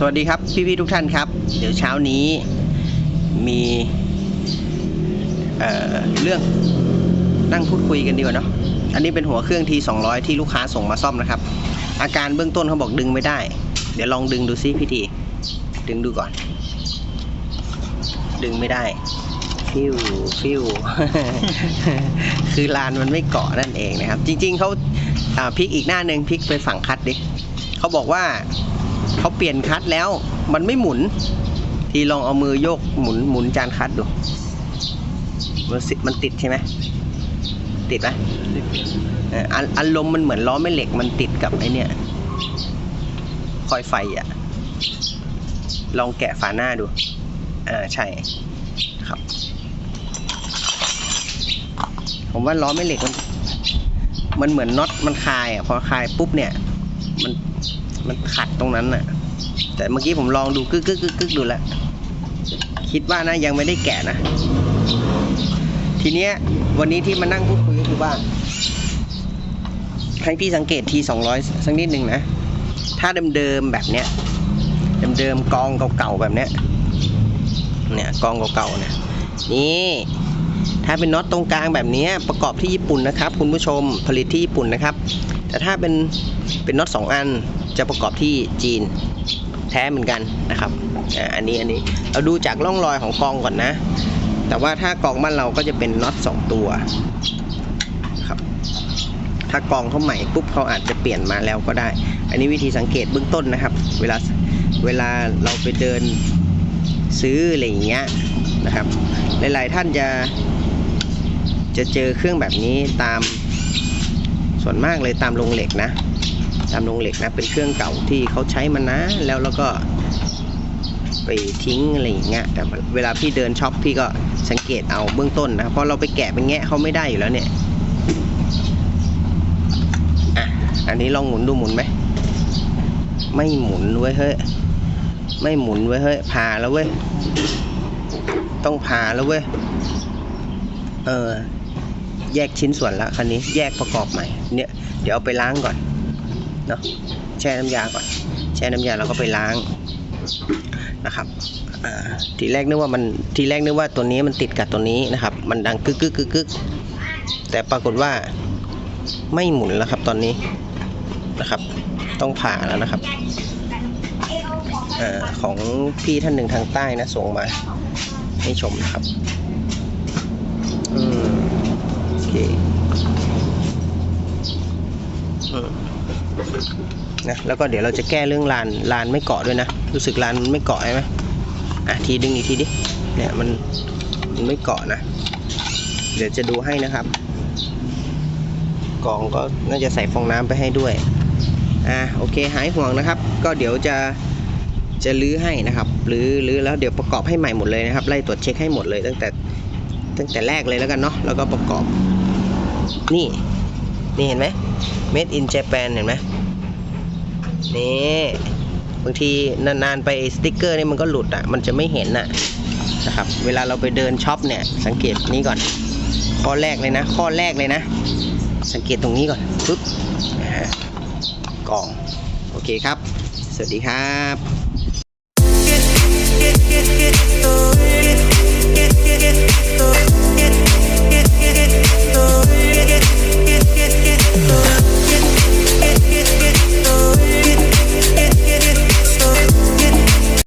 สวัสดีครับ พี่ๆทุกท่านครับ เดี๋ยวเช้านี้มีเอ่อเรื่องนั่งพูดคุยกันดีกว่าเนาะอันนี้เป็นหัวเครื่อง T200 ที่ลูกค้าส่งมาซ่อมนะครับ อาการเบื้องต้นเขาบอกดึงไม่ได้ เดี๋ยวลองดึงดูซิพี่ทีดึงดูก่อน ดึงไม่ได้ ฟิวฟิวคือลานมันไม่เกาะนั่นเองนะครับ จริง ๆเขาอ่าพลิกอีกหน้าหนึ่งพลิกไปฝั่งคัดดิเขาบอกว่า เขาเปลี่ยนคัดแล้วมันไม่หมุน ทีลองเอามือโยกหมุนหมุนจานคัดดู มันมันติดใช่ไหมติดไหมอ่ออันอารมณ์มันเหมือนล้อแม่เหล็กมันติดกับไอเนี่ยคอยไฟอะ ลองแกะฝาหน้าดู อ่าใช่ครับ ผมว่าล้อแม่เหล็กมันมันเหมือนน็อตมันคลายอะพอคลายปุ๊บเนี่ย มันมันขัดตรงนั้นน่ะ แต่เมื่อกี้ผมลองดูกึกกึกกึกกึกดูแล้ว คิดว่านะยังไม่ได้แกะนะ ทีเนี้ยวันนี้ที่มานั่งพูดคุยก็คือว่า ให้พี่สังเกตทีสองร้อยสักนิดหนึ่งนะ ถ้าเดิมๆแบบเนี้ย เดิมๆกองเก่าๆแบบเนี้ย เนี่ยกองเก่าๆเนี่ย นี่ถ้าเป็นน็อตตรงกลางแบบนี้ประกอบที่ญี่ปุ่นนะครับ คุณผู้ชมผลิตที่ญี่ปุ่นนะครับ แต่ถ้าเป็นเป็นน็อตสองอันจะประกอบที่จีน แท้เหมือนกันนะครับอ่าอันนี้อันนี้เราดูจากร่องรอยของกองก่อนนะ แต่ว่าถ้ากองบ้านเราก็จะเป็นน็อตสองตัวครับถ้ากองเขาใหม่ปุ๊บเขาอาจจะเปลี่ยนมาแล้วก็ได้ อันนี้วิธีสังเกตเบื้องต้นนะครับ เวลาเวลาเราไปเดินซื้ออะไรอย่างเงี้ยนะครับ หลาย ๆ ท่านจะจะเจอเครื่องแบบนี้ตามส่วนมากเลยตามโรงเหล็กนะ ตามโรงเหล็กนะเป็นเครื่องเก่าที่เขาใช้มานานแล้วแล้วก็ไปทิ้งอะไรอย่างเงี้ยแต่เวลาพี่เดินช็อปพี่ก็สังเกตเอาเบื้องต้นนะเพราะเราไปแกะไปแงะเขาไม่ได้อยู่แล้วเนี่ยอะอันนี้ลองหมุนดูหมุนไหมไม่หมุนเว้ยเฮ้ยไม่หมุนเว้ยเฮ้ยพาแล้วเว้ยต้องผ่าแล้วเว้ยเออแยกชิ้นส่วนละคันนี้แยกประกอบใหม่เนี่ยเดี๋ยวเอาไปล้างก่อน เนาะแช่น้ำยาก่อน แช่น้ำยาเราก็ไปล้างนะครับทีแรกนึกว่ามันทีแรกนึกว่าตัวนี้มันติดกับตัวนี้นะครับ มันดังกึกกึกกึกกึกแต่ปรากฏว่าไม่หมุนแล้วครับตอนนี้นะครับ ต้องผ่าแล้วนะครับอของพี่ท่านหนึ่งทางใต้นะส่งมา ให้ชมนะครับอืมโอเคอืม นะแล้วก็เดี๋ยวเราจะแก้เรื่องลานลานไม่เกาะด้วยนะ รู้สึกลานมันไม่เกาะใช่ไหมอะทีดึงอีกทีดิเนี่ยมันมันไม่เกาะนะ เดี๋ยวจะดูให้นะครับ กล่องก็น่าจะใส่ฟองน้ำไปให้ด้วยอะโอเคหายห่วงนะครับ ก็เดี๋ยวจะจะลื้อให้นะครับลื้อลื้อแล้วเดี๋ยวประกอบให้ใหม่หมดเลยนะครับไล่ตรวจเช็คให้หมดเลยตั้งแต่ตั้งแต่แรกเลยแล้วกันเนาะแล้วก็ประกอบนี่ นี่เห็นไหม made in Japan เห็นไหมนี่บางทีนานๆไปสติกเกอร์นี่มันก็หลุดอะ มันจะไม่เห็นอะนะครับ เวลาเราไปเดินช็อปเนี่ย สังเกตนี้ก่อน ข้อแรกเลยนะ ข้อแรกเลยนะ สังเกตตรงนี้ก่อนปึ๊บกล่อง โอเคครับ สวัสดีครับ